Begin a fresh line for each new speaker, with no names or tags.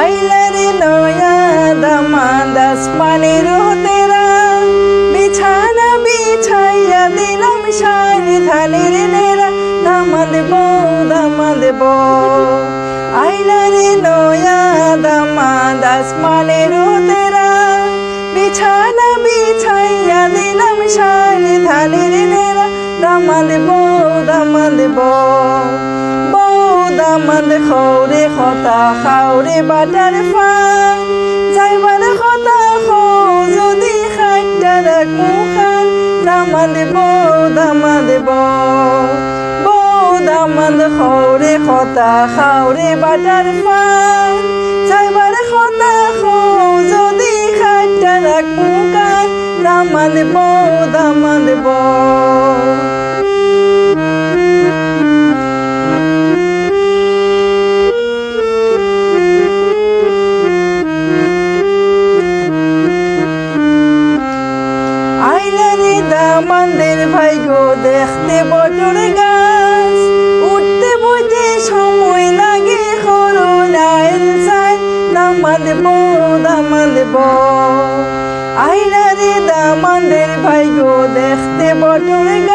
আইলারে নয়া দামাদাস পানির তেরা। বিছানা বিছাইয়া দিলাম শাড়ি ধানের নেরা। দামাদ বউ দামাদ বউ। আইলারে নয়া দামাদাস পানির তেরা। বিছানা বিছাইয়া দিলাম শাড়ি ধানের বউ, দামাদ বউ বউ। দামাদ খৌরে খতা খাওরে বাটার ফান যাইবার খতা খৌ যদি খাইটা রাখ মুখান দামাদ বউ দামাদ বউ। দামাদ খৌরে খতা খাওরে বাটার ফান যাইবার খতা খৌ যদি খাইটা রাখ মুখান দামাদ বউ। দামাদ দামানদের ভাই গো দেখতে বটর গাছ। উঠতে বইতে সময় লাগে করোনাইল চাই, নামাল বউ দামাদ বউ আইলারে দামানদের ভাই গো দেখতে বটর গাছ